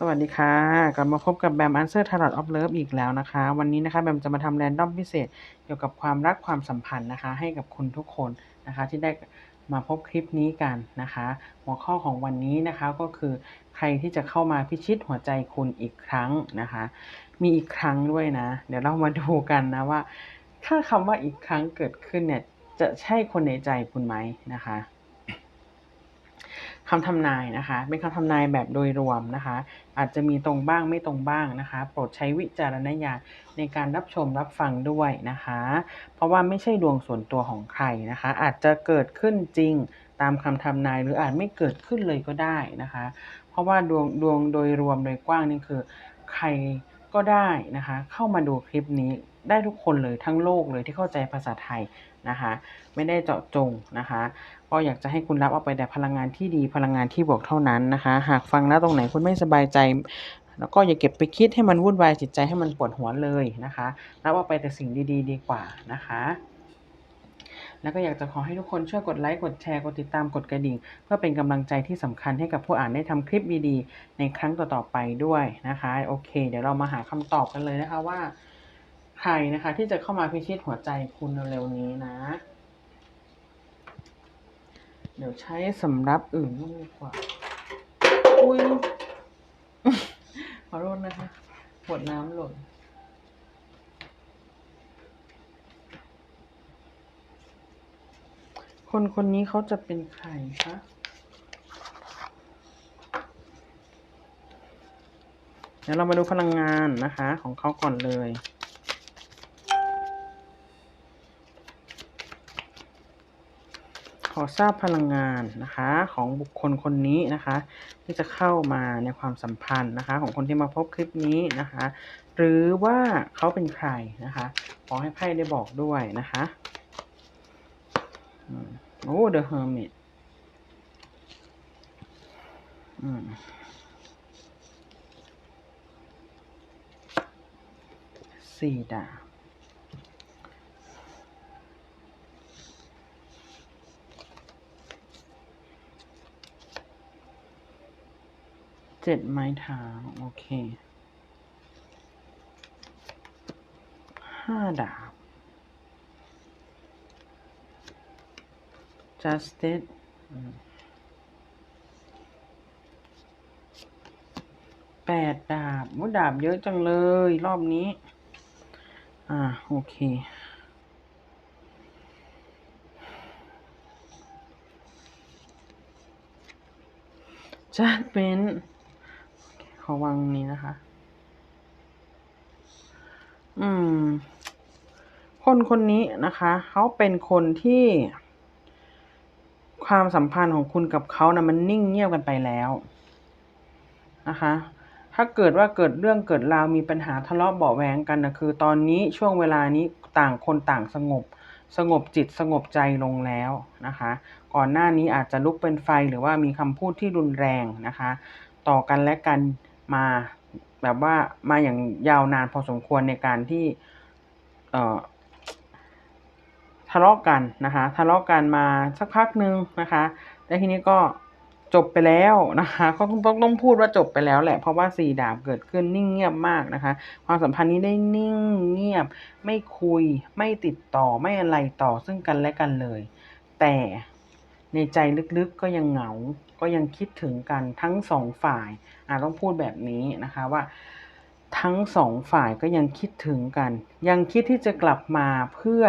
สวัสดีค่ะ กลับมาพบกับแบม Answer Tarot of Love อีกแล้วนะคะ วันนี้นะคะแบมจะมาทำแรนดอมพิเศษเกี่ยวกับความรักความสัมพันธ์นะคะ ให้กับคุณทุกคนนะคะ ที่ได้มาพบคลิปนี้กันนะคะ หัวข้อของวันนี้นะคะก็คือใครที่จะเข้ามาพิชิตหัวใจคุณอีกครั้งนะคะ มีอีกครั้งด้วยนะ เดี๋ยวเรามาดูกันนะว่า ถ้าคำว่าอีกครั้งเกิดขึ้นเนี่ยจะใช่คนในใจคุณไหมนะคะ คำทำนายนะคะ เป็นคำทำนายแบบโดยรวมนะคะ อาจจะมีตรงบ้างไม่ตรงบ้างนะคะ โปรดใช้วิจารณญาณในการรับชมรับฟังด้วยนะคะ เพราะว่าไม่ใช่ดวงส่วนตัวของใครนะคะ อาจจะเกิดขึ้นจริงตามคำทำนายหรืออาจไม่เกิดขึ้นเลยก็ได้นะคะ เพราะว่าดวงดวงโดยรวมโดยกว้างนี่คือใครก็ได้นะคะ เข้ามาดูคลิปนี้ได้ทุกคนเลยทั้งโลกเลยที่เข้าใจภาษาไทย นะคะ ไม่ได้เจาะจงนะคะ ก็อยากจะให้คุณรับเอาไปแต่พลังงานที่ดีพลังงานที่บวกเท่านั้นนะคะ หากฟังแล้วตรงไหนคุณไม่สบายใจ แล้วก็อย่าเก็บไปคิดให้มันวุ่นวายจิตใจให้มันปวดหัวเลยนะคะรับเอาไปแต่สิ่งดี ๆ ดีกว่านะคะแล้วก็อยากจะขอให้ทุกคนช่วยกดไลค์กดแชร์กดติดตามกดกระดิ่ง เพื่อเป็นกำลังใจที่สำคัญให้กับผู้อ่านได้ทำคลิปดีๆ ในครั้งต่อๆไปด้วยนะคะ โอเค เดี๋ยวเรามาหาคำตอบกันเลยนะคะว่า ใครนะคะ ที่จะเข้ามาพิชิตหัวใจคุณเร็วๆนี้นะ เดี๋ยวใช้สำรับอื่นมากดีกว่า อุ้ยขอโทษนะคะขวดน้ำหล่นคนคนนี้เขาจะเป็นใครคะเดี๋ยวเรามาดูพลังงานนะคะ ของเขาก่อนเลย อทราบพลังงานนะคะของบุคคลคนนี้นะคะ ที่จะเข้ามาในความสัมพันธ์นะคะ ของคนที่มาพบคลิปนี้นะคะ หรือว่าเขาเป็นใครนะคะ ขอให้ไพ่ได้บอกด้วยนะคะอืมโอ้ The Hermit อืมสี่ดาบ เจ็ดไม้เท้าโอเคห้าดาบ justice แปดดาบว่าดาบเยอะจังเลย รอบนี้ อ่า โอเคจะเป็น ขอวางนี้นะคะ อืม คนคนนี้นะคะ เขาเป็นคนที่ ความสัมพันธ์ของคุณกับเขานะมันนิ่งเงียบกันไปแล้วนะคะ ถ้าเกิดว่าเกิดเรื่องเกิดราวมีปัญหาทะเลาะเบาะแวงกันนะคือ ตอนนี้ช่วงเวลานี้ต่างคนต่างสงบสงบจิตสงบใจลงแล้วนะคะ ก่อนหน้านี้อาจจะลุกเป็นไฟหรือว่ามีคำพูดที่รุนแรงนะคะ ต่อกันและกัน มาแบบว่ามาอย่างยาวนานพอสมควรในการที่เทะเลาะกันนะคะทะเลาะกันมาสักพักหนึ่งนะคะแล้วทีนี้ก็จบไปแล้วนะคะก็ต้องต้องต้องพูดว่าจบไปแล้วแหละ เพราะว่าสี่ดาบเกิดขึ้นนิ่งเงียบมากนะคะ ความสัมพันธ์นี้ได้นิ่งเงียบ ไม่คุย ไม่ติดต่อไม่อะไรต่อซึ่งกันและกันเลย แต่ในใจลึกๆก็ยังเหงา ก็ยังคิดถึงกันทั้งสองฝ่าย อ่าต้องพูดแบบนี้นะคะว่า ทั้งสองฝ่ายก็ยังคิดถึงกัน ยังคิดที่จะกลับมาเพื่อ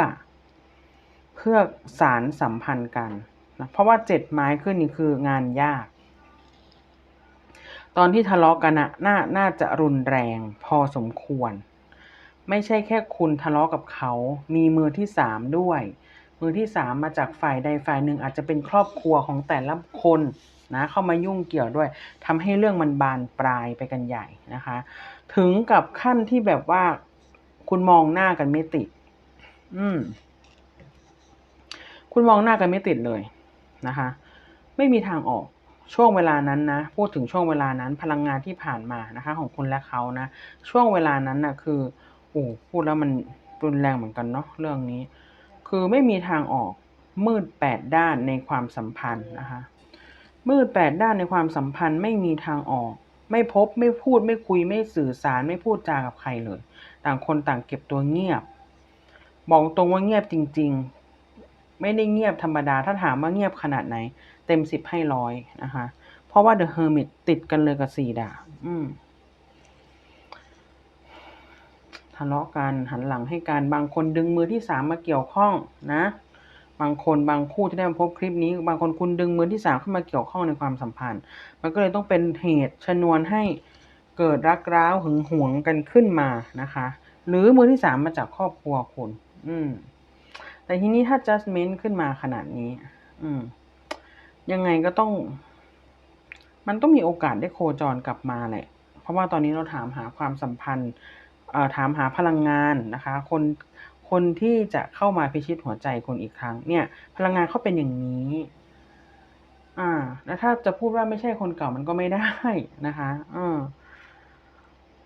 เพื่อสารสัมพันธ์กันนะเพราะว่าเจ็ดไม้ขึ้นนี่คืองานยาก ตอนที่ทะเลาะกันนะน่าน่าจะรุนแรงพอสมควร ไม่ใช่แค่คุณทะเลาะกับเขา มีมือที่สามด้วย มือที่สามมาจากฝ่ายใดฝ่ายหนึ่งอาจจะเป็นครอบครัวของแต่ละคน นะเข้ามายุ่งเกี่ยวด้วยทำให้เรื่องมันบานปลายไปกันใหญ่นะคะ ถึงกับขั้นที่แบบว่าคุณมองหน้ากันไม่ติด อืม คุณมองหน้ากันไม่ติดเลยนะคะ ไม่มีทางออกช่วงเวลานั้นนะพูดถึงช่วงเวลานั้นพลังงานที่ผ่านมานะคะ ของคุณและเขานะ ช่วงเวลานั้นนะคือโอ้พูดแล้วมันรุนแรงเหมือนกันเนาะเรื่องนี้ คือไม่มีทางออกมืดแปดด้านในความสัมพันธ์นะคะ มืดแปดด้านในความสัมพันธ์ไม่มีทางออก ไม่พบไม่พูดไม่คุยไม่สื่อสารไม่พูดจากับใครเลย ต่างคนต่างเก็บตัวเงียบ บอกตรงว่าเงียบจริง ๆ ไม่ได้เงียบธรรมดาถ้าถามว่าเงียบขนาดไหน เต็มสิบให้ร้อยนะคะ เพราะว่า The Hermit ติดกันเลยกับสี่ดาบอืมทะเลาะกันหันหลังให้กันบางคนดึงมือที่สามมาเกี่ยวข้องนะ บางคนบางคู่ที่ได้มาพบคลิปนี้ บางคนคุณดึงมือที่สามเข้ามาเกี่ยวข้องในความสัมพันธ์ มันก็เลยต้องเป็นเหตุชนวนให้เกิดรักร้าวหึงหวงกันขึ้นมานะคะ หรือมือที่สามมาจากครอบครัวคุณ อืม แต่ทีนี้ถ้า judgment ขึ้นมาขนาดนี้ อืม ยังไงก็ต้อง มันต้องมีโอกาสได้โคจรกลับมาแหละ เพราะว่าตอนนี้เราถามหาความสัมพันธ์ถามหาพลังงานนะคะ คน คนที่จะเข้ามาพิชิตหัวใจคุณอีกครั้งเนี่ย พลังงานเขาเป็นอย่างนี้ อ่า แล้วถ้าจะพูดว่าไม่ใช่คนเก่ามันก็ไม่ได้นะคะเออ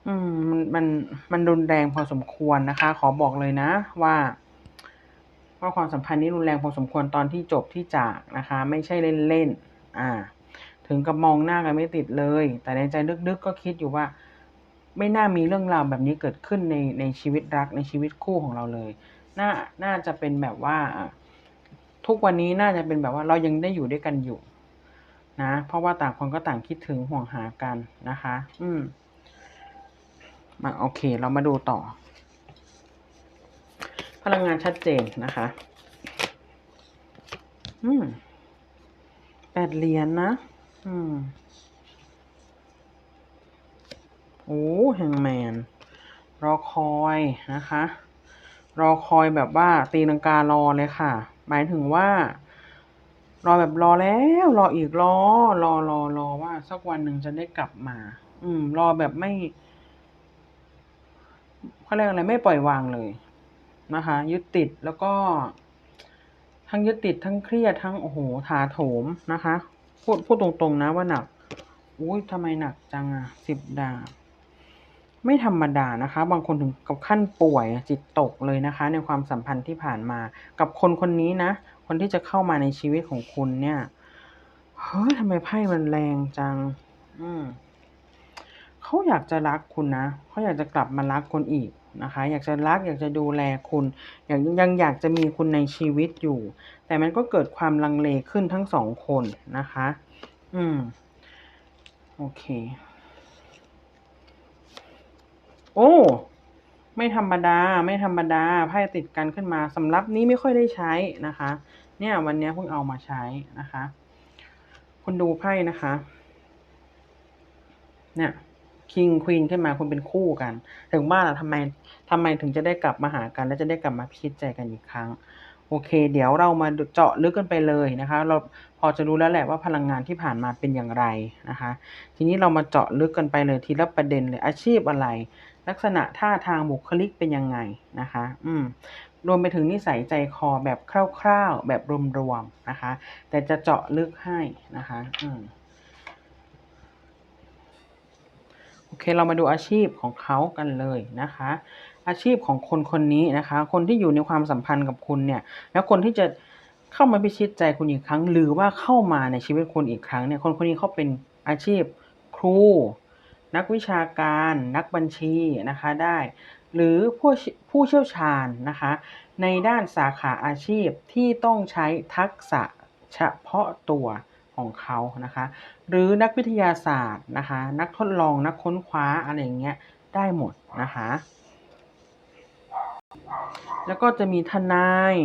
อืมมันมันมันรุนแรงพอสมควรนะคะ ขอบอกเลยนะ ว่าว่าความสัมพันธ์นี้รุนแรงพอสมควรตอนที่จบที่จากนะคะ ไม่ใช่เล่นๆอ่า ถึงกับมองหน้ากันไม่ติดเลย แต่ในใจลึกๆก็คิดอยู่ว่า ไม่น่ามีเรื่องราวแบบนี้เกิดขึ้นในในชีวิตรักในชีวิตคู่ของเราเลย น่าน่าจะเป็นแบบว่า ทุกวันนี้น่าจะเป็นแบบว่าเรายังได้อยู่ด้วยกันอยู่ นะ เพราะว่าต่างคนก็ต่างคิดถึงห่วงหากันนะคะ อืมมาโอเค เรามาดูต่อ พลังงานชัดเจนนะคะ อืมแปดเหรียญนะอืม โอ้แฮงแมน รอคอยนะคะ รอคอยแบบว่าตีลังการอเลยค่ะ หมายถึงว่า รอแบบรอแล้ว รออีกรอ รอรอรอว่า สักวันหนึ่งจะได้กลับมา อืม รอแบบไม่เขาเรียกอะไรไม่ปล่อยวางเลยนะคะ ยึดติดแล้วก็ ทั้งยึดติดทั้งเครียดทั้งโอ้โหถาโถมนะคะ พูดพูดตรงๆนะว่าหนักอุ้ยทำไมหนักจังอะสิบดาบ ไม่ธรรมดานะคะ บางคนถึงกับขั้นป่วยจิตตกเลยนะคะ ในความสัมพันธ์ที่ผ่านมา กับคนคนนี้นะ คนที่จะเข้ามาในชีวิตของคุณเนี่ยเฮ้ยทำไมไพ่มันแรงจัง อืมเขาอยากจะรักคุณนะเขาอยากจะกลับมารักคุณอีกนะคะ อยากจะรักอยากจะดูแลคุณอยากยังอยากจะมีคุณในชีวิตอยู่ แต่มันก็เกิดความลังเลขึ้นทั้งสองคนนะคะ อืม โอเค โอ้ ไม่ธรรมดา ไม่ธรรมดาไพ่ติดกันขึ้นมาสำรับนี้ไม่ค่อยได้ใช้นะคะ เนี่ยวันนี้เพิ่งเอามาใช้นะคะ คุณดูไพ่นะคะ เนี่ยคิงควีนขึ้นมาคุณเป็นคู่กัน ถึงว่าล่ะทำไมทำไมถึงจะได้กลับมาหากัน และจะได้กลับมาพิชิตใจกันอีกครั้ง โอเค เดี๋ยวเรามาเจาะลึกกันไปเลยนะคะ เราพอจะรู้แล้วแหละว่าพลังงานที่ผ่านมาเป็นอย่างไรนะคะ ทีนี้เรามาเจาะลึกกันไปเลยทีละประเด็นเลยอาชีพอะไร ลักษณะท่าทางบุคลิกเป็นยังไงนะคะ อืม รวมไปถึงนิสัยใจคอแบบคร่าวๆ แบบรวมๆนะคะ แต่จะเจาะลึกให้นะคะ อืมโอเค เรามาดูอาชีพของเขากันเลยนะคะ อาชีพของคนคนนี้นะคะ คนที่อยู่ในความสัมพันธ์กับคุณเนี่ย แล้วคนที่จะเข้ามาพิชิตใจคุณอีกครั้ง หรือว่าเข้ามาในชีวิตคุณอีกครั้งเนี่ย คนคนนี้เขาเป็นอาชีพครู นักวิชาการนักบัญชีนะคะได้ หรือผู้ผู้เชี่ยวชาญนะคะในด้านสาขาอาชีพที่ต้องใช้ทักษะเฉพาะตัวของเขานะคะหรือนักวิทยาศาสตร์นะคะนักทดลองนักค้นคว้าอะไรอย่างเงี้ยได้หมดนะคะแล้วก็จะมีทนาย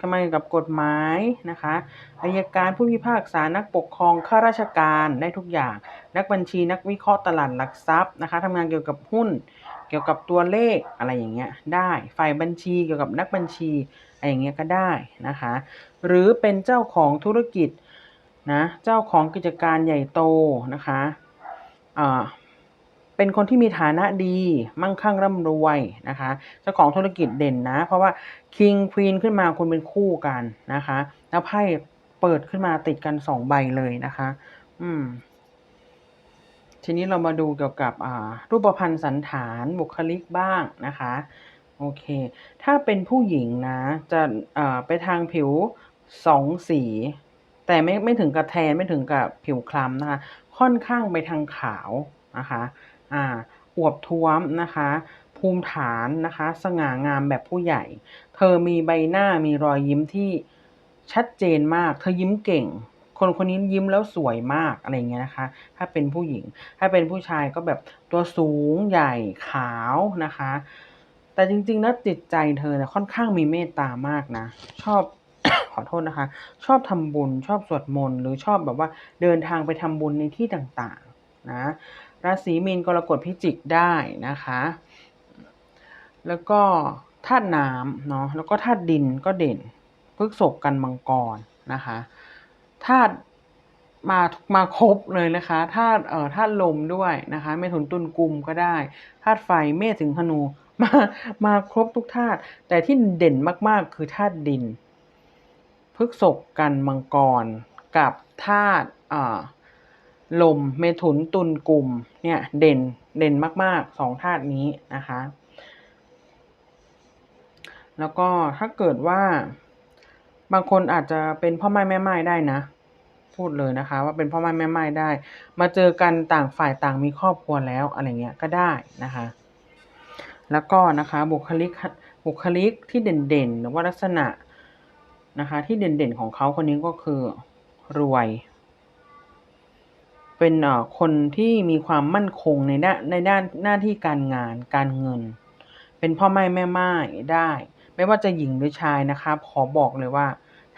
ทำไมกับกฎหมายนะคะอายการผู้พิพากษานักปกครองข้าราชการได้ทุกอย่าง นักบัญชีนักวิเคราะห์ตลาดหลักทรัพย์นะคะทำงานเกี่ยวกับหุ้น เกี่ยวกับตัวเลขอะไรอย่างเงี้ยได้ฝ่ายบัญชีเกี่ยวกับนักบัญชีอะไรอย่างเงี้ยก็ได้นะคะหรือเป็นเจ้าของธุรกิจนะเจ้าของกิจการใหญ่โตนะคะอ่า เป็นคนที่มีฐานะดี มั่งคั่งร่ำรวยนะคะเจ้าของธุรกิจเด่นนะ เพราะว่า King Queen ขึ้นมาคุณเป็นคู่กันนะคะ แล้วไพ่เปิดขึ้นมาติดกันสองใบเลยนะคะ อืม ทีนี้เรามาดูเกี่ยวกับอ่ารูปพรรณสันฐานบุคลิกบ้างนะคะโอเค ถ้าเป็นผู้หญิงนะ จะอ่าไปทางผิวสองสี แต่ไม่ไม่ถึงกับแทนไม่ถึงกับผิวคล้ำนะคะ ค่อนข้างไปทางขาวนะคะ อ่าอวบท้วมนะคะ ภูมิฐานนะคะ สง่างามแบบผู้ใหญ่ เธอมีใบหน้ามีรอยยิ้มที่ชัดเจนมาก เธอยิ้มเก่ง คนคนนี้ยิ้มแล้วสวยมากอะไรเงี้ยนะคะ ถ้าเป็นผู้หญิง ถ้าเป็นผู้ชายก็แบบตัวสูงใหญ่ขาวนะคะ แต่จริงๆแล้วจิตใจเธอเนี่ยค่อนข้างมีเมตตามากนะ ชอบขอโทษนะคะ ชอบทำบุญชอบสวดมนต์หรือชอบแบบว่าเดินทางไปทำบุญในที่ต่างๆ นะ ราศีมีนกรกฎพิจิกได้นะคะ แล้วก็ธาตุน้ำเนาะแล้วก็ธาตุดินก็เด่นพฤกษกกันมังกรนะคะธาตุมามาครบเลยนะคะธาตุเอ่อธาตุลมด้วยนะคะเมถุนตุลกุมก็ได้ธาตุไฟเมษถึงธนูมามาครบทุกธาตุแต่ที่เด่นมากๆคือธาตุดินพฤกษกกันมังกรกับธาตุอ่า ลมเมถุนตุลกลุ่มเนี่ยเด่นเด่นมากๆสองธาตุนี้นะคะ แล้วก็ถ้าเกิดว่า บางคนอาจจะเป็นพ่อไม้แม่ไม้ได้นะ พูดเลยนะคะ ว่าเป็นพ่อไม้แม่ไม้ได้ มาเจอกันต่างฝ่ายต่างมีครอบครัวแล้วอะไรเงี้ยก็ได้นะคะ แล้วก็นะคะบุคลิกบุคลิกที่เด่นๆ หรือว่าลักษณะนะคะ ที่เด่นๆของเขาคนนี้ก็คือรวย เป็นอ่อคนที่มีความมั่นคงในด้านในด้านหน้าที่การงานการเงิน เป็นพ่อไม้แม่ไม้ได้ ไม่ว่าจะหญิงหรือชายนะคะขอบอกเลยว่า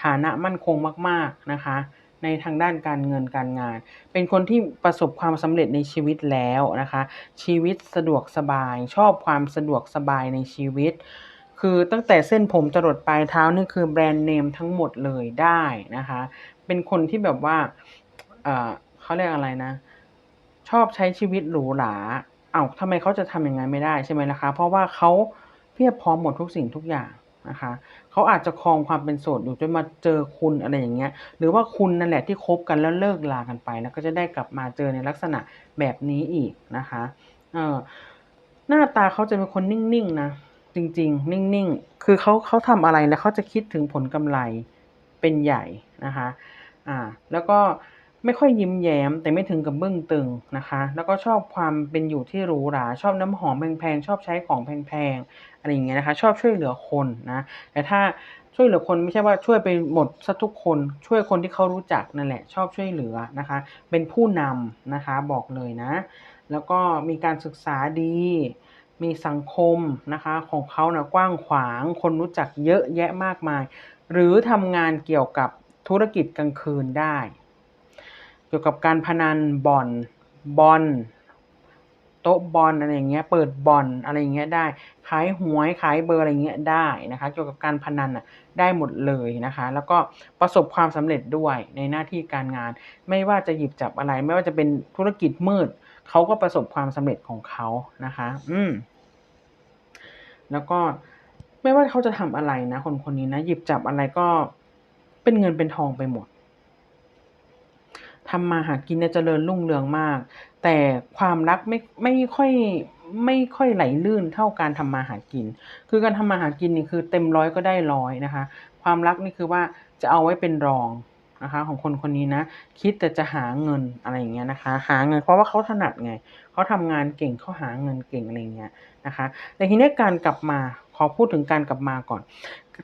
ฐานะมั่นคงมากๆนะคะ ในทางด้านการเงินการงาน เป็นคนที่ประสบความสำเร็จในชีวิตแล้วนะคะ ชีวิตสะดวกสบาย ชอบความสะดวกสบายในชีวิต คือตั้งแต่เส้นผมจรดปลายเท้านี่คือแบรนด์เนมทั้งหมดเลยได้นะคะ เป็นคนที่แบบว่า เขาเรียกอะไรนะ ชอบใช้ชีวิตหรูหราเอ้าทำไมเขาจะทำอย่างนั้นไม่ได้ใช่ไหมล่ะคะ เพราะว่าเขาเพียบพร้อมหมดทุกสิ่งทุกอย่างนะคะเขาอาจจะครองความเป็นโสดอยู่จนมาเจอคุณอะไรอย่างเงี้ย หรือว่าคุณนั่นแหละที่คบกันแล้วเลิกลากันไป แล้วก็จะได้กลับมาเจอในลักษณะแบบนี้อีกนะคะเออหน้าตาเขาจะเป็นคนนิ่งๆนะจริง ๆ นิ่งๆ คือเขาเขาทำอะไรแล้วเขาจะคิดถึงผลกำไรเป็นใหญ่นะคะอ่าแล้วก็ ไม่ค่อยยิ้มแย้ม แต่ไม่ถึงกับบึ้งตึงนะคะ แล้วก็ชอบความเป็นอยู่ที่หรูหรา ชอบน้ำหอมแพงๆ ชอบใช้ของแพงๆ อะไรอย่างเงี้ยนะคะ ชอบช่วยเหลือคนนะ แต่ถ้าช่วยเหลือคนไม่ใช่ว่าช่วยไปหมดซะทุกคน ช่วยคนที่เขารู้จักนั่นแหละ ชอบช่วยเหลือนะคะ เป็นผู้นำนะคะบอกเลยนะ แล้วก็มีการศึกษาดี มีสังคมนะคะของเขานะกว้างขวาง คนรู้จักเยอะแยะมากมาย หรือทำงานเกี่ยวกับธุรกิจกลางคืนได้ กี่ยวกับการพนันบ่อนบอลโต๊ะบอลอะไรอย่างเงี้ยเปิดบ่อนอะไรอย่างเงี้ยได้ขายหวยขายเบอร์อะไรเงี้ยได้นะคะ เกี่ยวกับการพนันน่ะได้หมดเลยนะคะ แล้วก็ประสบความสำเร็จด้วยในหน้าที่การงาน ไม่ว่าจะหยิบจับอะไร ไม่ว่าจะเป็นธุรกิจมืดเขาก็ประสบความสำเร็จของเขานะคะ อืมแล้วก็ไม่ว่าเขาจะทำอะไรนะ คนคนนี้นะหยิบจับอะไรก็เป็นเงินเป็นทองไปหมด ทำมาหากินเนี่ยเจริญรุ่งเรืองมาก แต่ความรักไม่ไม่ค่อยไม่ค่อยไหลลื่นเท่าการทำมาหากิน คือการทำมาหากินนี่คือเต็มร้อยก็ได้ร้อยนะคะ ความรักนี่คือว่าจะเอาไว้เป็นรองนะคะ ของคนคนนี้นะ คิดแต่จะหาเงินอะไรอย่างเงี้ยนะคะ หาเงินเพราะว่าเขาถนัดไงเขาทำงานเก่งเขาหาเงินเก่งอะไรเงี้ยนะคะ แต่ทีนี้การกลับมาขอพูดถึงการกลับมาก่อน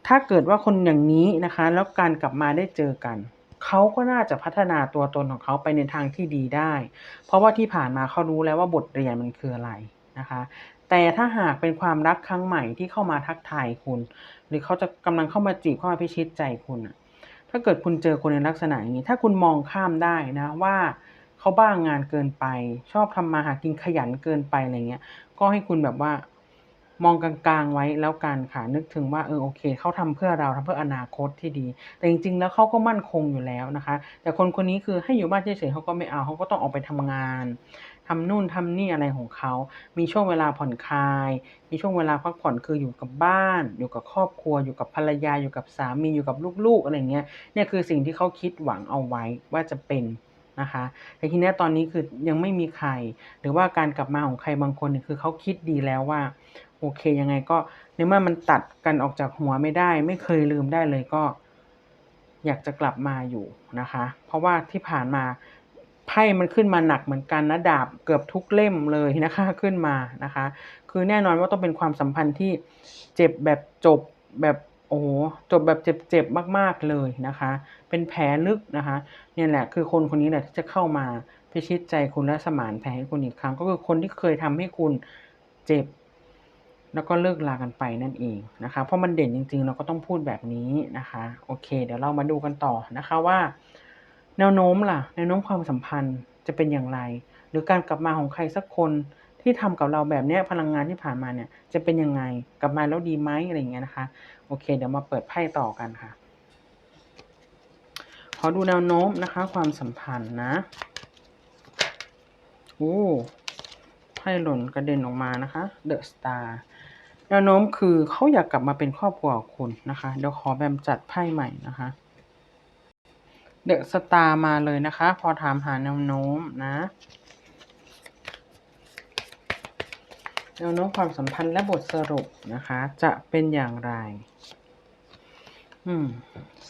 ถ้าเกิดว่าคนอย่างนี้นะคะ แล้วการกลับมาได้เจอกัน เขาก็น่าจะพัฒนาตัวตนของเขาไปในทางที่ดีได้ เพราะว่าที่ผ่านมาเขารู้แล้วว่าบทเรียนมันคืออะไรนะคะ แต่ถ้าหากเป็นความรักครั้งใหม่ที่เข้ามาทักทายคุณ หรือเขาจะกำลังเข้ามาจีบเข้ามาพิชิตใจคุณอะถ้าเกิดคุณเจอคนในลักษณะอย่างนี้ ถ้าคุณมองข้ามได้นะว่าเขาบ้างงานเกินไป ชอบทำมาหากินขยันเกินไปอะไรเงี้ย ก็ให้คุณแบบว่า มองกลางๆไว้แล้วกันค่ะนึกถึงว่าเออโอเคเขาทำเพื่อเราทำเพื่ออนาคตที่ดี แต่จริงๆ แล้วเขาก็มั่นคงอยู่แล้วนะคะ แต่คนคนนี้คือให้อยู่บ้านเฉยๆเขาก็ไม่เอาเขาก็ต้องออกไปทำงานทำนู่นทำนี่อะไรของเขา มีช่วงเวลาผ่อนคลาย มีช่วงเวลาพักผ่อนคืออยู่กับบ้าน อยู่กับครอบครัว อยู่กับภรรยา อยู่กับสามี อยู่กับลูกๆ อะไรเงี้ย เนี่ยคือสิ่งที่เขาคิดหวังเอาไว้ว่าจะเป็นนะคะ แต่ทีนี้ตอนนี้คือยังไม่มีใคร หรือว่าการกลับมาของใครบางคนเนี่ยคือเขาคิดดีแล้วว่า โอเคยังไงก็ในเมื่อมันตัดกันออกจากหัวไม่ได้ ไม่เคยลืมได้เลยก็ อยากจะกลับมาอยู่นะคะ เพราะว่าที่ผ่านมาไพ่มันขึ้นมาหนักเหมือนกันนะดาบเกือบทุกเล่มเลยนะคะขึ้นมานะคะ คือแน่นอนว่าต้องเป็นความสัมพันธ์ที่เจ็บแบบจบแบบโอ้โหจบแบบเจ็บๆมาก ๆเลยนะคะ เป็นแผลลึกนะคะ เนี่ยแหละคือคนคนนี้แหละที่จะเข้ามาพิชิตใจคุณและสมานแผลให้คุณอีกครั้ง ก็คือคนที่เคยทำให้คุณเจ็บ แล้วก็เลิกลากันไปนั่นเองนะคะเพราะมันเด่นจริงๆ เราก็ต้องพูดแบบนี้นะคะโอเค เดี๋ยวเรามาดูกันต่อนะคะว่า แนวโน้มล่ะ แนวโน้มความสัมพันธ์จะเป็นอย่างไร หรือการกลับมาของใครสักคนที่ทำกับเราแบบเนี้ยพลังงานที่ผ่านมาเนี่ย จะเป็นยังไงกลับมาแล้วดีไหมอะไรเงี้ยนะคะ โอเค เดี๋ยวมาเปิดไพ่ต่อกันค่ะ ขอดูแนวโน้มนะคะ ความสัมพันธ์นะโอ้ไพ่หล่นกระเด็นออกมานะคะ The Star แนวโน้มคือเขาอยากกลับมาเป็นครอบครัวของคุณนะคะ เดี๋ยวขอแบมจัดไพ่ใหม่นะคะเดอะสตาร์มาเลยนะคะ พอถามหาแนวโน้มนะแนวโน้มความสัมพันธ์และบทสรุปนะคะ จะเป็นอย่างไร อืม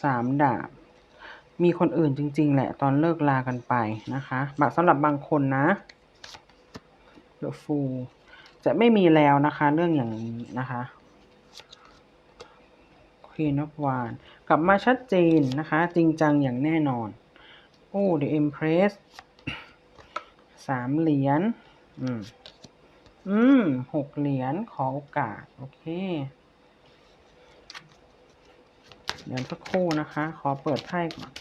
สามดาบ มีคนอื่นจริง ๆ แหละ ตอนเลิกลากันไปนะคะบสำหรับบางคนนะ The Fool จะไม่มีแล้วนะคะ เรื่องอย่างนี้นะคะ Queen of Wands กลับมาชัดเจนนะคะ จริงจังอย่างแน่นอน โอ้ The Empress สามเหรียญ อืม อืม หกเหรียญ ขอโอกาส โอเค เดี๋ยวสักครู่นะคะ ขอเปิดไพ่ก่อน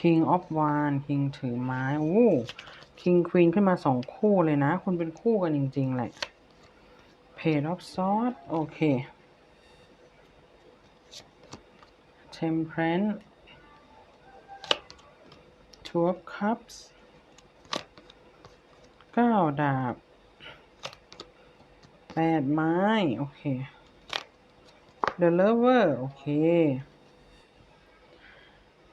King of w a n d King ถือไม้โอ้ King Queen ขึ้นมาสองคู่เลยนะ คุณเป็นคู่กันจริง ๆ แหละ Page of Swords โอเค Temperance Two of Cups เก้าดาบแปดไม้ โอเค The Lover โอเค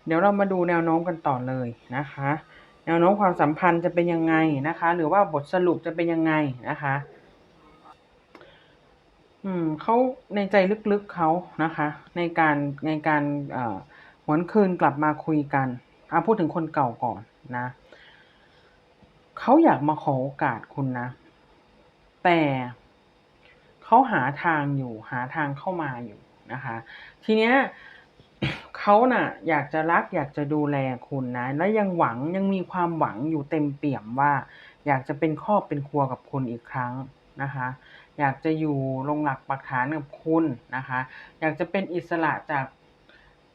เดี๋ยวเรามาดูแนวโน้มกันต่อเลยนะคะ แนวโน้มความสัมพันธ์จะเป็นยังไงนะคะ หรือว่าบทสรุปจะเป็นยังไงนะคะ อืมเขาในใจลึกๆเขานะคะ ในการในการเอ่อหวนคืนกลับมาคุยกันเอาพูดถึงคนเก่าก่อนนะเขาอยากมาขอโอกาสคุณนะ แต่เขาหาทางอยู่หาทางเข้ามาอยู่นะคะ ทีเนี้ย เขาน่ะ อยากจะรักอยากจะดูแลคุณนะ และยังหวังยังมีความหวังอยู่เต็มเปี่ยมว่า อยากจะเป็นครอบเป็นครัวกับคุณอีกครั้งนะคะ อยากจะอยู่ลงหลักปักฐานกับคุณนะคะ อยากจะเป็นอิสระจาก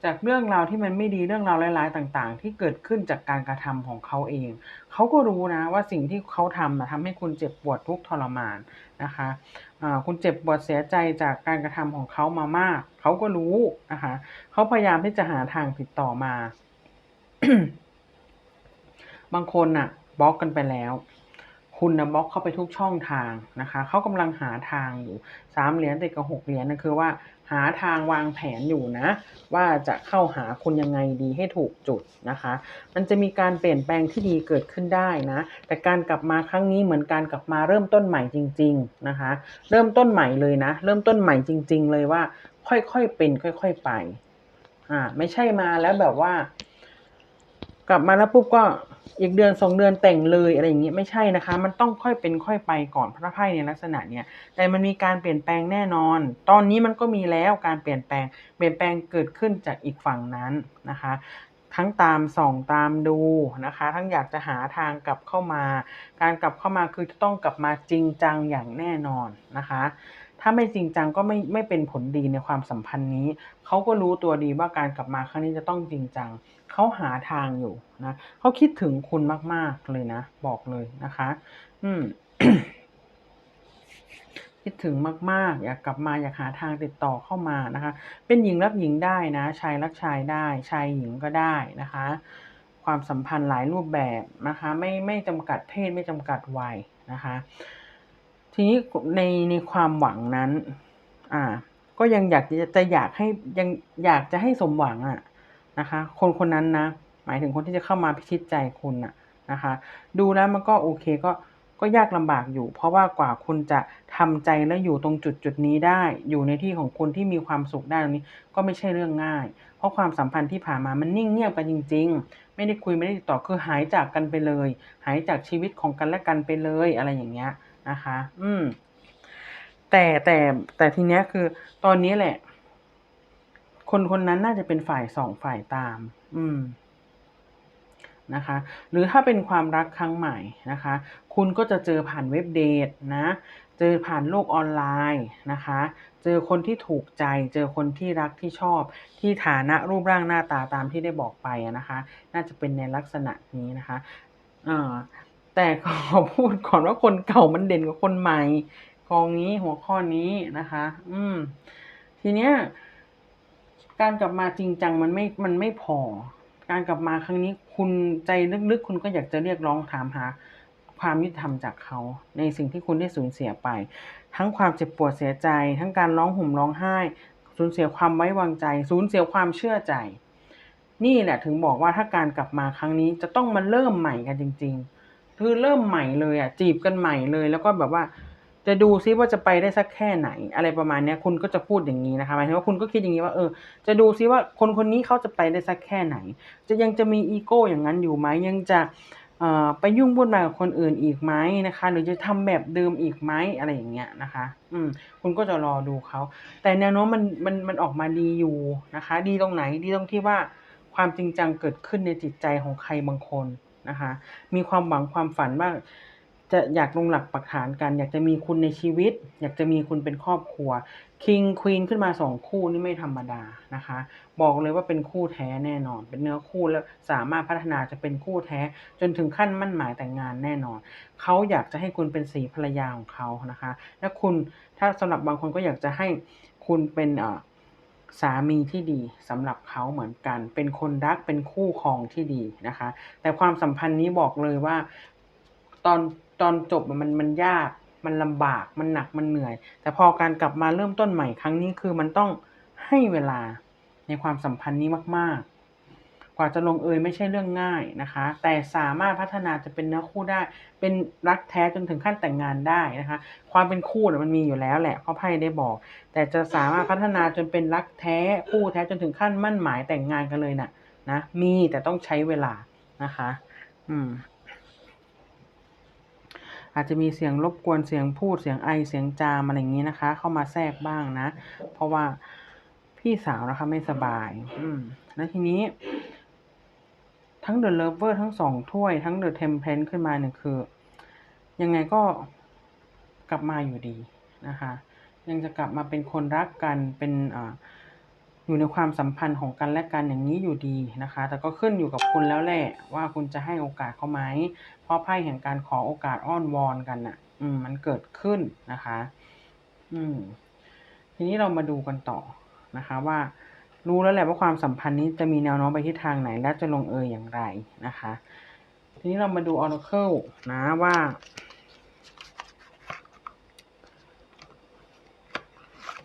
จากเรื่องราวที่มันไม่ดีเรื่องราวร้ายๆต่างๆ ที่เกิดขึ้นจากการกระทำของเขาเอง เขาก็รู้นะว่าสิ่งที่เขาทำนะทำให้คุณเจ็บปวดทุกทรมานนะคะอ่าคุณเจ็บปวดเสียใจจากการกระทำของเขามามาก เขาก็รู้นะคะเขาพยายามที่จะหาทางติดต่อมา บางคนน่ะบล็อกกันไปแล้วคุณนะบล็อกเข้าไปทุกช่องทางนะคะ เขากำลังหาทางอยู่สามเหรียญติดกับหกเหรียญนั่นคือว่า หาทางวางแผนอยู่นะ ว่าจะเข้าหาคุณยังไงดีให้ถูกจุดนะคะ มันจะมีการเปลี่ยนแปลงที่ดีเกิดขึ้นได้นะ แต่การกลับมาครั้งนี้เหมือนการกลับมาเริ่มต้นใหม่จริง ๆนะคะ เริ่มต้นใหม่เลยนะ เริ่มต้นใหม่จริง ๆ เลยว่า ค่อยๆเป็น ค่อย ๆไปอ่าไม่ใช่มาแล้วแบบว่า ลับมาแล้วปุ๊บก็อีกเดือนสองเดือนแต่งเลยอะไรอย่างนี้ยไม่ใช่นะคะ มันต้องค่อยเป็นค่อยไปก่อนพระไพ่ในลักษณะเนี้ยแต่มันมีการเปลี่ยนแปลงแน่นอน ตอนนี้มันก็มีแล้วการเปลี่ยนแปลง เปลี่ยนแปลงเกิดขึ้นจากอีกฝั่งนั้นนะคะ ทั้งตามส่องตามดูนะคะ ทั้งอยากจะหาทางกลับเข้ามา การกลับเข้ามาคือจะต้องกลับมาจริงจังอย่างแน่นอนนะคะถ้าไม่จริงจังก็ไม่ไม่เป็นผลดีในความสัมพันธ์นี้ เขาก็รู้ตัวดีว่าการกลับมาครั้งนี้จะต้องจริงจัง เขาหาทางอยู่นะเขาคิดถึงคุณมาก ๆ เลยนะ บอกเลยนะคะ อืมคิดถึงมาก ๆ อยากกลับมาอยากหาทางติดต่อเข้ามานะคะ เป็นหญิงรักหญิงได้นะชายรักชายได้ ชายหญิงก็ได้นะคะ ความสัมพันธ์หลายรูปแบบนะคะ ไม่ไม่จำกัดเพศไม่จำกัดวัยนะคะ ทีนี้ในในความหวังนั้น อ่า ก็ยังอยากจะจะอยากให้ยังอยากจะให้สมหวังอะ นะคะ คนคนนั้นนะ หมายถึงคนที่จะเข้ามาพิชิตใจคุณนะนะคะ ดูแล้วมันก็โอเคก็ก็ยากลำบากอยู่ เพราะว่ากว่าคุณจะทำใจและอยู่ตรงจุดจุดนี้ได้ อยู่ในที่ของคุณที่มีความสุขได้ตรงนี้ก็ไม่ใช่เรื่องง่าย เพราะความสัมพันธ์ที่ผ่านมามันนิ่งเงียบกันจริง ๆ ไม่ได้คุยไม่ได้ติดต่อคือหายจากกันไปเลย หายจากชีวิตของกันและกันไปเลยอะไรอย่างเงี้ยนะคะ อืมแต่แต่แต่ทีเนี้ยคือตอนนี้แหละ คนคนนั้นน่าจะเป็นฝ่ายสองฝ่ายตาม อืมนะคะ หรือถ้าเป็นความรักครั้งใหม่นะคะ คุณก็จะเจอผ่านเว็บเดทนะ เจอผ่านโลกออนไลน์นะคะ เจอคนที่ถูกใจ เจอคนที่รักที่ชอบ ที่ฐานะรูปร่างหน้าตาตามที่ได้บอกไปนะคะ น่าจะเป็นในลักษณะนี้นะคะแต่ขอพูดก่อนว่าคนเก่ามันเด่นกว่าคนใหม่กองนี้หัวข้อนี้นะคะ อืม ทีเนี้ย การกลับมาจริงจังมันไม่มันไม่พอ การกลับมาครั้งนี้คุณใจลึกๆ คุณก็อยากจะเรียกร้องถามหาความยุติธรรมจากเขา ในสิ่งที่คุณได้สูญเสียไป ทั้งความเจ็บปวดเสียใจ ทั้งการร้องห่มร้องไห้ สูญเสียความไว้วางใจ สูญเสียความเชื่อใจ นี่แหละถึงบอกว่าถ้าการกลับมาครั้งนี้จะต้องมาเริ่มใหม่กันจริง ๆ คือเริ่มใหม่เลยอะจีบกันใหม่เลยแล้วก็แบบว่า จะดูซิว่าจะไปได้สักแค่ไหน อะไรประมาณนี้คุณก็จะพูดอย่างนี้นะคะหมายถึงว่าคุณก็คิดอย่างนี้ว่าเออ จะดูซิว่าคนคนนี้เขาจะไปได้สักแค่ไหน จะยังจะมีอีโก้อย่างนั้นอยู่ไหมยังจะเอ่อไปยุ่งวุ่นวายกับคนอื่นอีกไหมนะคะ หรือจะทำแบบเดิมอีกไหมอะไรอย่างเงี้ยนะคะ อืมคุณก็จะรอดูเขา แต่แนวโน้มมันมันมันออกมาดีอยู่นะคะ ดีตรงไหนดีตรงที่ว่าความจริงจังเกิดขึ้นในจิตใจของใครบางคนนะคะ มีความหวังความฝันว่า จะอยากลงหลักปักฐานกัน อยากจะมีคุณในชีวิต อยากจะมีคุณเป็นครอบครัว King Queen ขึ้นมาสองคู่นี่ไม่ธรรมดานะคะ บอกเลยว่าเป็นคู่แท้แน่นอน เป็นเนื้อคู่แล้วสามารถพัฒนาจะเป็นคู่แท้ จนถึงขั้นมั่นหมายแต่งงานแน่นอน เขาอยากจะให้คุณเป็นสีภรรยาของเขานะคะ และคุณถ้าสำหรับบางคนก็อยากจะให้คุณเป็นเอ่อสามีที่ดีสำหรับเขาเหมือนกัน เป็นคนรักเป็นคู่ครองที่ดีนะคะ แต่ความสัมพันธ์นี้บอกเลยว่าตอนตอนจบมันมันยาก มันลำบาก มันหนัก มันเหนื่อย แต่พอการกลับมาเริ่มต้นใหม่ครั้งนี้คือมันต้องให้เวลาในความสัมพันธ์นี้มาก ๆ กว่าจะลงเอยไม่ใช่เรื่องง่ายนะคะ แต่สามารถพัฒนาจะเป็นเนื้อคู่ได้ เป็นรักแท้จนถึงขั้นแต่งงานได้นะคะ ความเป็นคู่มันมีอยู่แล้วแหละเพราไพ่ได้บอก แต่จะสามารถพัฒนาจนเป็นรักแท้คู่แท้จนถึงขั้นมั่นหมายแต่งงานกันเลยน่ะนะมีแต่ต้องใช้เวลานะคะ อืม อาจจะมีเสียงรบกวนเสียงพูดเสียงไอเสียงจามอะไรอย่างนี้นะคะ เข้ามาแทรกบ้างนะ เพราะว่าพี่สาวนะคะไม่สบาย อืมแล้วทีนี้ ทั้ง The Lover ทั้งสองถ้วย ทั้ง The Temperance ขึ้นมาเนี่ยคือ ยังไงก็กลับมาอยู่ดีนะคะ ยังจะกลับมาเป็นคนรักกันเป็นอ่า อยู่ในความสัมพันธ์ของกันและกันอย่างนี้อยู่ดีนะคะ แต่ก็ขึ้นอยู่กับคุณแล้วแหละว่าคุณจะให้โอกาสเขาไหม เพราะไพ่แห่งการขอโอกาสอ้อนวอนกันน่ะ อืม มันเกิดขึ้นนะคะ อืม ทีนี้เรามาดูกันต่อนะคะ ว่า รู้แล้วแหละว่าความสัมพันธ์นี้จะมีแนวโน้มไปทิศทางไหน และจะลงเอยอย่างไรนะคะ ทีนี้เรามาดู Oracle นะว่า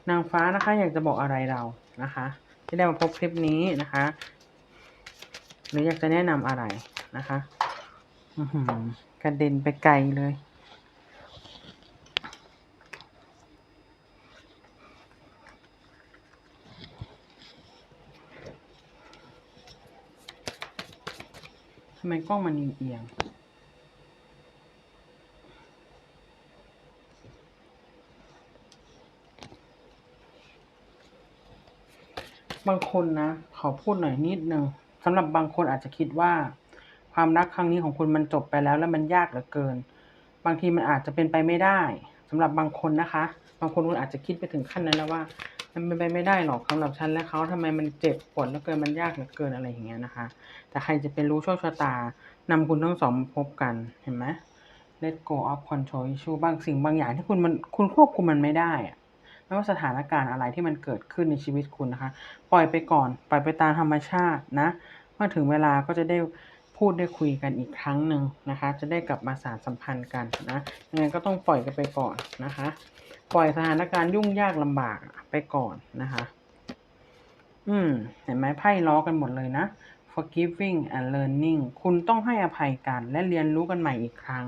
นางฟ้านะคะ อยากจะบอกอะไรเรา นะคะ ที่ได้มาพบคลิปนี้นะคะ หรืออยากจะแนะนำอะไรนะคะกระเด็นไปไกลเลย ทำไมกล้องมันเอียง บางคนนะ ขอพูดหน่อยนิดนึงสำหรับบางคนอาจจะคิดว่า ความรักครั้งนี้ของคุณมันจบไปแล้วแล้วมันยากเหลือเกิน บางทีมันอาจจะเป็นไปไม่ได้สำหรับบางคนนะคะ บางคนคุณอาจจะคิดไปถึงขั้นนั้นแล้วว่า มันเป็นไปไม่ได้หรอกสำหรับฉันและเขาทำไมมันเจ็บปวดเหลือเกินมันยากเหลือเกินอะไรอย่างเงี้ยนะคะ แต่ใครจะเป็นรู้โชคชะตานำคุณทั้งสองมาพบกันเห็นไหม let go of control issue บางสิ่งบางอย่างที่คุณมันคุณควบคุมมันไม่ได้อะ ไม่ว่าสถานการณ์อะไรที่มันเกิดขึ้นในชีวิตคุณนะคะ ปล่อยไปก่อน ปล่อยไปตามธรรมชาตินะเมื่อถึงเวลาก็จะได้พูดได้คุยกันอีกครั้งหนึ่งนะคะ จะได้กลับมาสานสัมพันธ์กันนะยังไงก็ต้องปล่อยกันไปก่อนนะคะ ปล่อยสถานการณ์ยุ่งยากลำบากไปก่อนนะคะ อืมเห็นไหมไพ่ล้อกันหมดเลยนะ forgiving and learning คุณต้องให้อภัยกันและเรียนรู้กันใหม่อีกครั้ง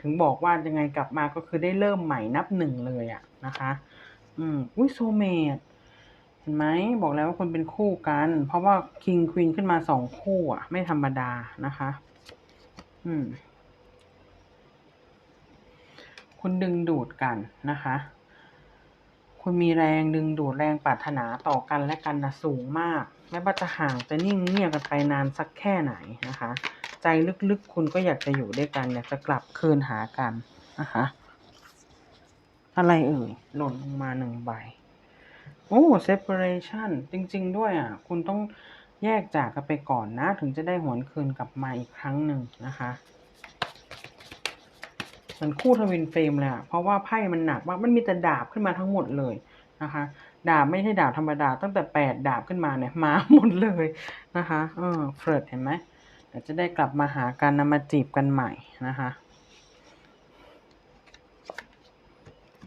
ถึงบอกว่ายังไงกลับมาก็คือได้เริ่มใหม่นับหนึ่งเลยอะนะคะ อืมอุ้ยโซเมดเห็นไหมบอกแล้วว่าคุณเป็นคู่กัน เพราะว่า King Queen ขึ้นมาสองคู่อะไม่ธรรมดานะคะ อืม คุณดึงดูดกันนะคะ คุณมีแรงดึงดูดแรงปรารถนาต่อกันและกันนะสูงมากไม่ว่าจะห่างจะนิ่งเงียบกันไปนานสักแค่ไหนนะคะ ใจลึกๆคุณก็อยากจะอยู่ด้วยกันอยากจะกลับคืนหากันนะคะ อะไรเอ่ย หล่นลงมาหนึ่งใบ โอ้ separation จริง ๆ ด้วยอะ คุณต้องแยกจากกันไปก่อนนะ ถึงจะได้หวนคืนกลับมาอีกครั้งหนึ่งนะคะมือนคู่ทวินเฟรมเลยอะเพราะว่าไพ่มันหนักมาก มันมีแต่ดาบขึ้นมาทั้งหมดเลยนะคะ ดาบไม่ใช่ดาบธรรมดา ตั้งแต่แปดดาบขึ้นมาเนี่ยมาหมดเลยนะคะ เออเฟิร์ดเห็นไหมเดี๋ยวจะได้กลับมาหากันนะมาจีบกันใหม่นะคะ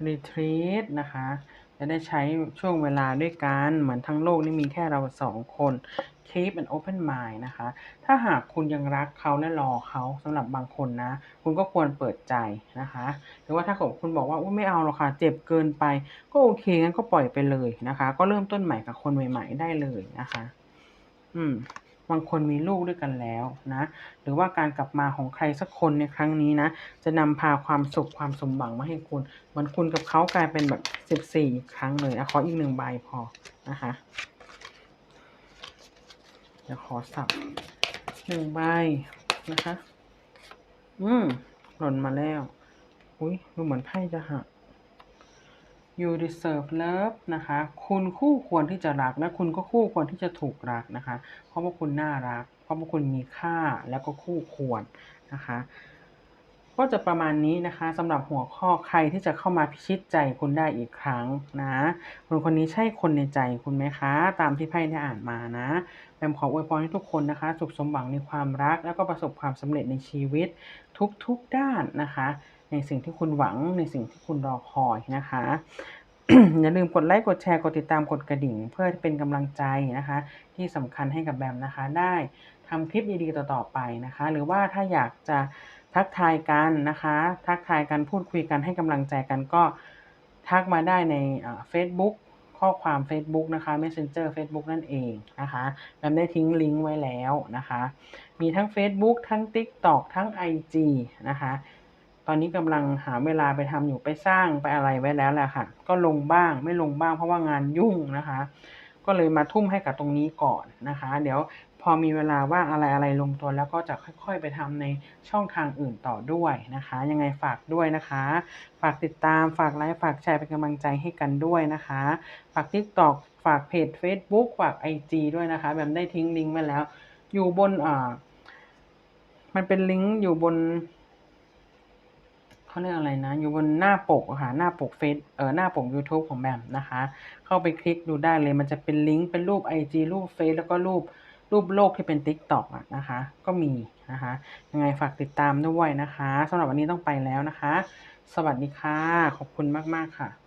retreat นะคะ จะได้ใช้ช่วงเวลาด้วยกัน เหมือนทั้งโลกนี่มีแค่เราสองคน keep an open mind นะคะ ถ้าหากคุณยังรักเขาและรอเขาสำหรับบางคนนะ คุณก็ควรเปิดใจนะคะ หรือว่าถ้าเกิดคุณบอกว่าไม่เอาหรอกค่ะ เจ็บเกินไป ก็โอเคงั้นก็ปล่อยไปเลยนะคะ ก็เริ่มต้นใหม่กับคนใหม่ ๆ ได้เลยนะคะ อืม บางคนมีลูกด้วยกันแล้วนะ หรือว่าการกลับมาของใครสักคนในครั้งนี้นะ จะนำพาความสุขความสมหวังมาให้คุณเหมือนคุณกับเขากลายเป็นแบบสิบสี่ครั้งเลยอะขออีกหนึ่งใบพอนะคะเดี๋ยวขอสับหนึ่งใบนะคะ อืมหล่นมาแล้ว อุ้ยดูเหมือนไพ่จะหัก you deserve love นะคะ คุณคู่ควรที่จะรัก และคุณก็คู่ควรที่จะถูกรักนะคะ เพราะว่าคุณน่ารัก เพราะว่าคุณมีค่าแล้วก็คู่ควรนะคะ ก็จะประมาณนี้นะคะสำหรับหัวข้อใครที่จะเข้ามาพิชิตใจคุณได้อีกครั้งนะ คนคนนี้ใช่คนในใจคุณไหมคะ ตามที่ไพ่ได้อ่านมานะแบมขออวยพรให้ทุกคนนะคะ สุขสมหวังในความรัก แล้วก็ประสบความสำเร็จในชีวิตทุกๆด้านนะคะในสิ่งที่คุณหวังในสิ่งที่คุณรอคอยนะคะอย่าลืมกดไลค์กดแชร์กดติดตามกดกระดิ่ง เพื่อเป็นกำลังใจนะคะ ที่สำคัญให้กับแบมนะคะ ได้ทำคลิปดีๆต่อๆไปนะคะ หรือว่าถ้าอยากจะทักทายกันนะคะ ทักทายกันพูดคุยกันให้กำลังใจกันก็ทักมาได้ในเฟซบุ๊กข้อความ Facebook นะคะ Messenger Facebook นั่นเองนะคะแบมได้ทิ้งลิงก์ไว้แล้วนะคะ มีทั้ง Facebook ทั้ง TikTok ทั้ง IG นะคะ ตอนนี้กำลังหาเวลาไปทำอยู่ไปสร้างไปอะไรไว้แล้วแหละค่ะ ก็ลงบ้างไม่ลงบ้างเพราะว่างานยุ่งนะคะ ก็เลยมาทุ่มให้กับตรงนี้ก่อนนะคะ เดี๋ยวพอมีเวลาว่างอะไรอะไรลงตัวแล้วก็จะค่อย ๆ ไปทำในช่องทางอื่นต่อด้วยนะคะ ยังไงฝากด้วยนะคะ ฝากติดตามฝากไลค์ฝากแชร์เป็นกำลังใจให้กันด้วยนะคะ ฝาก TikTok ฝากเพจ Facebook ฝาก IG ด้วยนะคะ แบบได้ทิ้งลิงก์ไว้แล้ว อยู่บนอ่ามันเป็นลิงก์อยู่บน เขาเรียกอะไรนะ อยู่บนหน้าปกอะค่ะหน้าปกเฟซเออหน้าปก YouTube ของแบมนะคะ เข้าไปคลิกดูได้เลยมันจะเป็นลิงก์เป็นรูป IG รูปเฟซแล้วก็รูปรูปโลกที่เป็น TikTok อะนะคะ ก็มีนะคะ ยังไงฝากติดตามด้วยนะคะสำหรับวันนี้ต้องไปแล้วนะคะ สวัสดีค่ะ ขอบคุณมาก ๆ ค่ะ